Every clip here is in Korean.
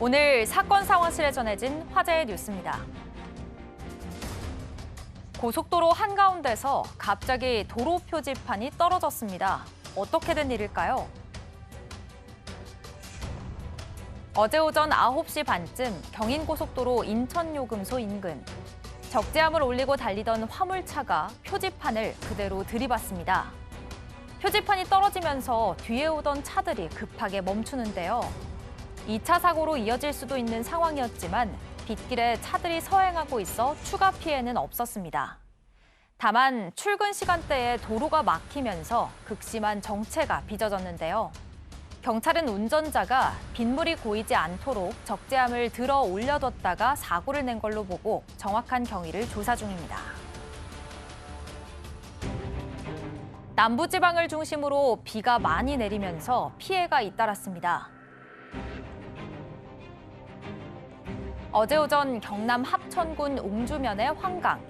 오늘 사건 상황실에 전해진 화제의 뉴스입니다. 고속도로 한가운데서 갑자기 도로 표지판이 떨어졌습니다. 어떻게 된 일일까요? 어제 오전 9시 반쯤 경인고속도로 인천요금소 인근 적재함을 올리고 달리던 화물차가 표지판을 그대로 들이받습니다. 표지판이 떨어지면서 뒤에 오던 차들이 급하게 멈추는데요. 2차 사고로 이어질 수도 있는 상황이었지만 빗길에 차들이 서행하고 있어 추가 피해는 없었습니다. 다만 출근 시간대에 도로가 막히면서 극심한 정체가 빚어졌는데요. 경찰은 운전자가 빗물이 고이지 않도록 적재함을 들어 올려뒀다가 사고를 낸 걸로 보고 정확한 경위를 조사 중입니다. 남부지방을 중심으로 비가 많이 내리면서 피해가 잇따랐습니다. 어제 오전 경남 합천군 웅주면의 황강.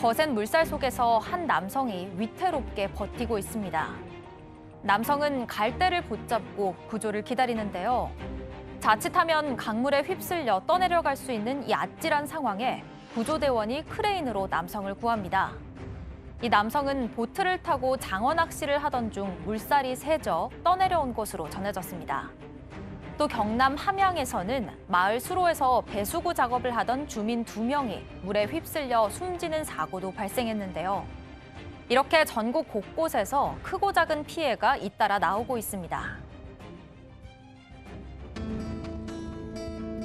거센 물살 속에서 한 남성이 위태롭게 버티고 있습니다. 남성은 갈대를 붙잡고 구조를 기다리는데요. 자칫하면 강물에 휩쓸려 떠내려갈 수 있는 이 아찔한 상황에 구조대원이 크레인으로 남성을 구합니다. 이 남성은 보트를 타고 장어 낚시를 하던 중 물살이 세져 떠내려온 것으로 전해졌습니다. 또 경남 함양에서는 마을 수로에서 배수구 작업을 하던 주민 두 명이 물에 휩쓸려 숨지는 사고도 발생했는데요. 이렇게 전국 곳곳에서 크고 작은 피해가 잇따라 나오고 있습니다.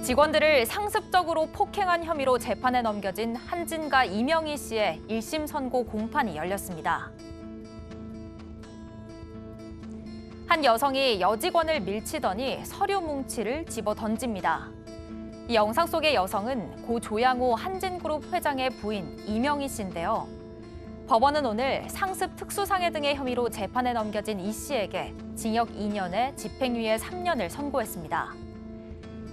직원들을 상습적으로 폭행한 혐의로 재판에 넘겨진 한진과 이명희 씨의 1심 선고 공판이 열렸습니다. 한 여성이 여직원을 밀치더니 서류 뭉치를 집어 던집니다. 이 영상 속의 여성은 고 조양호 한진그룹 회장의 부인 이명희 씨인데요. 법원은 오늘 상습 특수상해 등의 혐의로 재판에 넘겨진 이 씨에게 징역 2년에 집행유예 3년을 선고했습니다.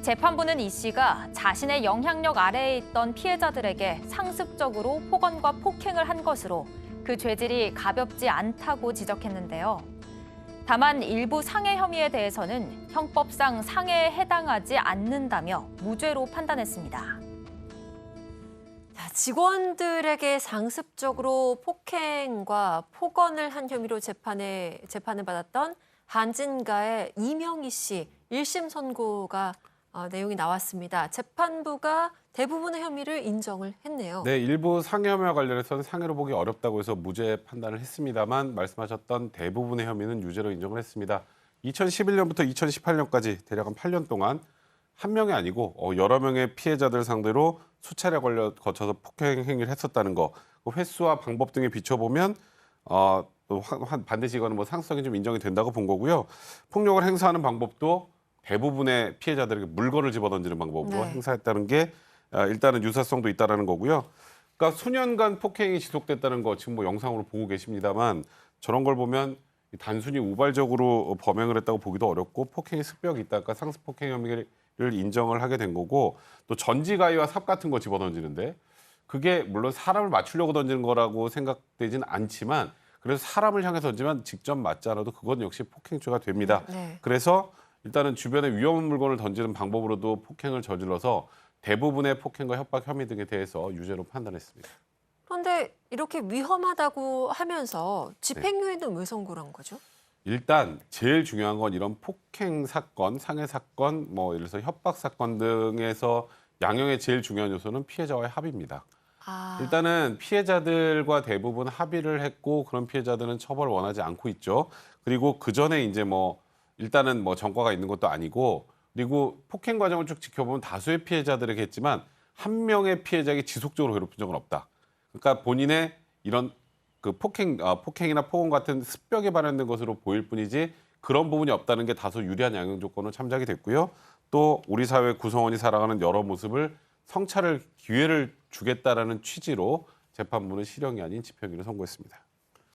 재판부는 이 씨가 자신의 영향력 아래에 있던 피해자들에게 상습적으로 폭언과 폭행을 한 것으로 그 죄질이 가볍지 않다고 지적했는데요. 다만 일부 상해 혐의에 대해서는 형법상 상해에 해당하지 않는다며 무죄로 판단했습니다. 자, 직원들에게 상습적으로 폭행과 폭언을 한 혐의로 재판에 재판을 받았던 한진가의 이명희 씨 1심 선고가 어, 내용이 나왔습니다. 재판부가 대부분의 혐의를 인정을 했네요. 네, 일부 상해 혐의와 관련해서는 상해로 보기 어렵다고 해서 무죄 판단을 했습니다만 말씀하셨던 대부분의 혐의는 유죄로 인정을 했습니다. 2011년부터 2018년까지 대략 한 8년 동안 한 명이 아니고 어, 여러 명의 피해자들 상대로 수차례 걸려 거쳐서 폭행 행위를 했었다는 거, 그 횟수와 방법 등에 비춰보면 어, 또 한- 한 반드시 이거는 뭐 상성이 좀 인정이 된다고 본 거고요. 폭력을 행사하는 방법도 대부분의 피해자들에게 물건을 집어던지는 방법으로 네. 행사했다는 게 아, 일단은 유사성도 있다라는 거고요. 그러니까 수년간 폭행이 지속됐다는 거 지금 뭐 영상으로 보고 계십니다만 저런 걸 보면 단순히 우발적으로 범행을 했다고 보기도 어렵고 폭행의 습벽이 있다. 그러니까 상습 폭행 혐의를 인정을 하게 된 거고 또 전지가위와 삽 같은 거 집어던지는데 그게 물론 사람을 맞추려고 던지는 거라고 생각되진 않지만 그래서 사람을 향해 던지면 직접 맞지 않아도 그건 역시 폭행죄가 됩니다. 네. 그래서 일단은 주변에 위험한 물건을 던지는 방법으로도 폭행을 저질러서 대부분의 폭행과 협박 혐의 등에 대해서 유죄로 판단했습니다. 그런데 이렇게 위험하다고 하면서 집행유예는 왜 선고를 한 거죠? 일단 제일 중요한 건 이런 폭행 사건, 상해 사건, 뭐 예를 들어서 협박 사건 등에서 양형의 제일 중요한 요소는 피해자와의 합의입니다. 아, 일단은 피해자들과 대부분 합의를 했고 그런 피해자들은 처벌을 원하지 않고 있죠. 그리고 그 전에 이제 뭐 일단은 뭐 전과가 있는 것도 아니고 그리고 폭행 과정을 쭉 지켜보면 다수의 피해자들에게 했지만 한 명의 피해자에게 지속적으로 괴롭힌 적은 없다. 그러니까 본인의 이런 그 폭행 아, 폭행이나 폭언 같은 습벽에 반영된 것으로 보일 뿐이지 그런 부분이 없다는 게 다소 유리한 양형 조건으로 참작이 됐고요. 또 우리 사회 구성원이 살아가는 여러 모습을 성찰을 기회를 주겠다라는 취지로 재판부는 실형이 아닌 집행유예를 선고했습니다.